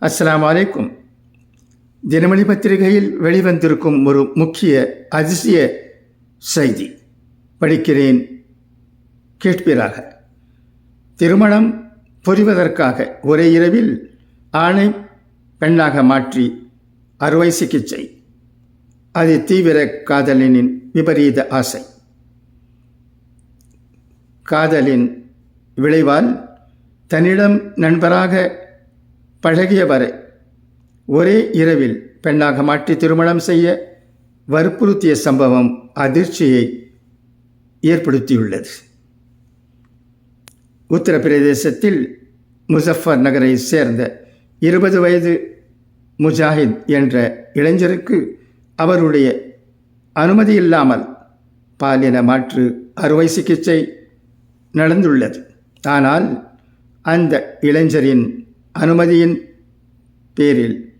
அஸ்லாம் வலைக்கும் தினமணி பத்திரிகையில் வெளிவந்திருக்கும் ஒரு முக்கிய அதிசய செய்தி படிக்கிறேன் கேட்பீராக. திருமணம் புரிவதற்காக ஒரே இரவில் ஆணை பெண்ணாக மாற்றி அறுவை சிகிச்சை. அது தீவிர காதலினின் விபரீத ஆசை. காதலின் விளைவால் தன்னிடம் நண்பராக பழகியவரை ஒரே இரவில் பெண்ணாக மாற்றி திருமணம் செய்ய வற்புறுத்திய சம்பவம் அதிர்ச்சியை ஏற்படுத்தியுள்ளது. உத்தரப்பிரதேசத்தில் முசஃபர் நகரை சேர்ந்த இருபது வயது முஜாஹித் என்ற இளைஞருக்கு அவருடைய அனுமதி இல்லாமல் பாலின மாற்று அறுவை சிகிச்சை நடந்துள்ளது. ஆனால் அந்த இளைஞரின் அனுமதியின் பேரில்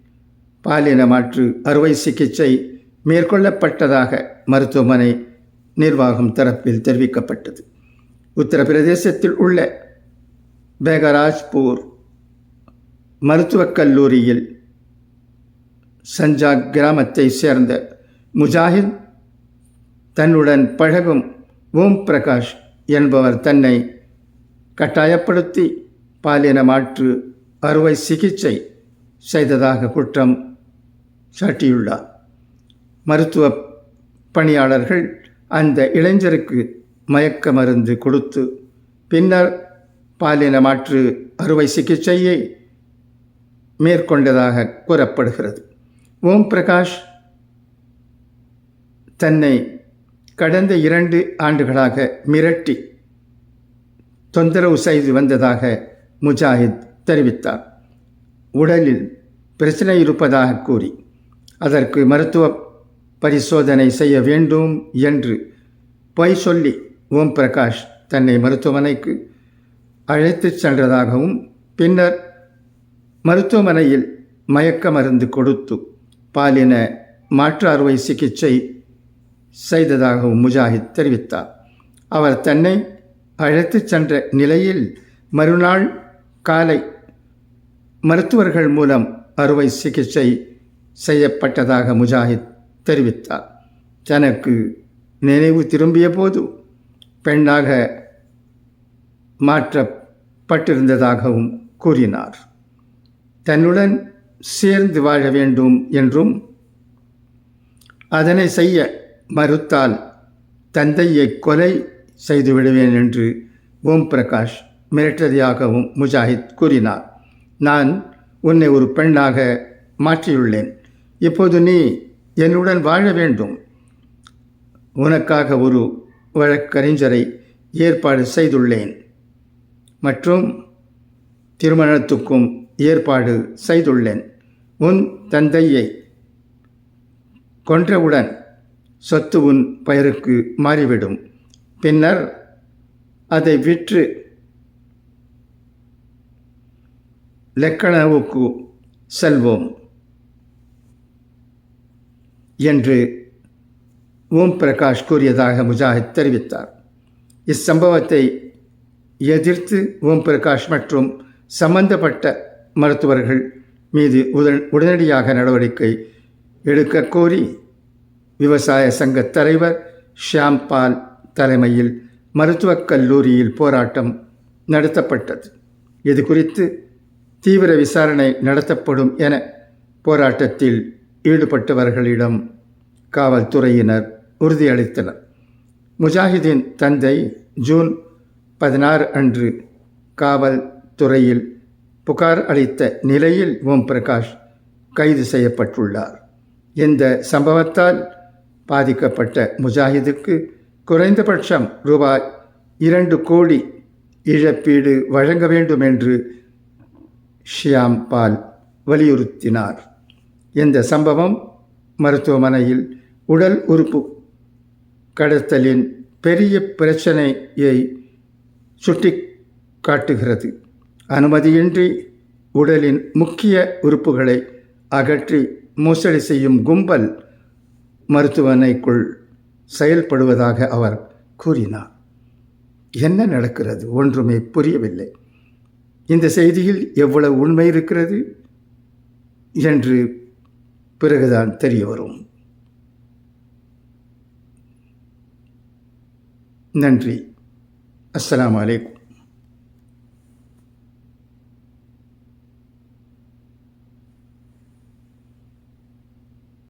பாலின மாற்று அறுவை சிகிச்சை மேற்கொள்ளப்பட்டதாக மருத்துவமனை நிர்வாகம் தரப்பில் தெரிவிக்கப்பட்டது. உத்தரப்பிரதேசத்தில் உள்ள பேகராஜ்பூர் மருத்துவக் கல்லூரியில் சஞ்சாக் கிராமத்தை சேர்ந்த முஜாஹித் தன்னுடன் பழகும் ஓம் பிரகாஷ் என்பவர் தன்னை கட்டாயப்படுத்தி பாலின மாற்று அறுவை சிகிச்சை செய்ததாக குற்றம் சாட்டியுள்ளார். மருத்துவ பணியாளர்கள் அந்த இளைஞருக்கு மயக்க மருந்து கொடுத்து பின்னர் பாலின மாற்று அறுவை சிகிச்சையை மேற்கொண்டதாக கூறப்படுகிறது. ஓம் பிரகாஷ் தன்னை கடந்த இரண்டு ஆண்டுகளாக மிரட்டி தொந்தரவு செய்து வந்ததாக முஜாஹித் தெரிவித்தார். உடலில் பிரச்சனை இருப்பதாக கூறி அதற்கு மருத்துவ பரிசோதனை செய்ய வேண்டும் என்று பொய் சொல்லி ஓம் பிரகாஷ் தன்னை மருத்துவமனைக்கு அழைத்துச் சென்றதாகவும் பின்னர் மருத்துவமனையில் மயக்க மருந்து கொடுத்து பாலின மாற்று அறுவை சிகிச்சை செய்ததாகவும் முஜாஹித் தெரிவித்தார். அவர் தன்னை அழைத்துச் சென்ற நிலையில் மறுநாள் காலை மருத்துவர்கள் மூலம் அறுவை சிகிச்சை செய்யப்பட்டதாக முஜாஹித் தெரிவித்தார். தனக்கு நினைவு திரும்பிய போது பெண்ணாக மாற்றப்பட்டிருந்ததாகவும் கூறினார். தன்னுடன் சேர்ந்து வாழ வேண்டும் என்றும் அதனை செய்ய மறுத்தால் தந்தையை கொலை செய்து விடுவேன் என்று ஓம் பிரகாஷ் மிரட்டதியாகவும் முஜாஹித் கூறினார். நான் உன்னை ஒரு பெண்ணாக மாற்றியுள்ளேன். இப்போது நீ என்னுடன் வாழ வேண்டும். உனக்காக ஒரு வழக்கறிஞரை ஏற்பாடு செய்துள்ளேன். மற்றும் திருமணத்துக்கும் ஏற்பாடு செய்துள்ளேன். உன் தந்தையை கொன்றவுடன் சொத்து உன் பெயருக்கு மாறிவிடும். பின்னர் அதை விற்று லெக்கனவுக்கு செல்வோம் என்று ஓம் பிரகாஷ் கூறியதாக முஜாஹித் தெரிவித்தார். இச்சம்பவத்தை எதிர்த்து ஓம் பிரகாஷ் மற்றும் சம்பந்தப்பட்ட மருத்துவர்கள் மீது உடன் உடனடியாக நடவடிக்கை எடுக்க கோரி விவசாய சங்க தலைவர் ஷியாம்பால் தலைமையில் மருத்துவக் கல்லூரியில் போராட்டம் நடத்தப்பட்டது. இது குறித்து தீவிர விசாரணை நடத்தப்படும் என போராட்டத்தில் ஈடுபட்டவர்களிடம் காவல்துறையினர் உறுதியளித்தனர். முஜாஹிதின் தந்தை ஜூன் பதினாறு அன்று காவல்துறையில் புகார் அளித்த நிலையில் ஓம் பிரகாஷ் கைது செய்யப்பட்டுள்ளார். இந்த சம்பவத்தால் பாதிக்கப்பட்ட முஜாஹிதுக்கு குறைந்தபட்சம் ரூபாய் இரண்டு கோடி இழப்பீடு வழங்க வேண்டும் என்று ஷியாம் பால் வலியுறுத்தினார். இந்த சம்பவம் மருத்துவமனையில் உடல் உறுப்பு கடத்தலின் பெரிய பிரச்சனையை சுட்டி காட்டுகிறது அனுமதியின்றி உடலின் முக்கிய உறுப்புகளை அகற்றி மோசடி செய்யும் கும்பல் மருத்துவமனைக்குள் செயல்படுவதாக அவர் கூறினார். என்ன நடக்கிறது? ஒன்றுமே புரியவில்லை. இந்த செய்தியில் எவ்வளவு உண்மை இருக்கிறது என்று பிறகுதான் தெரிய வரும். நன்றி. அஸ்லாம் வலைக்கும்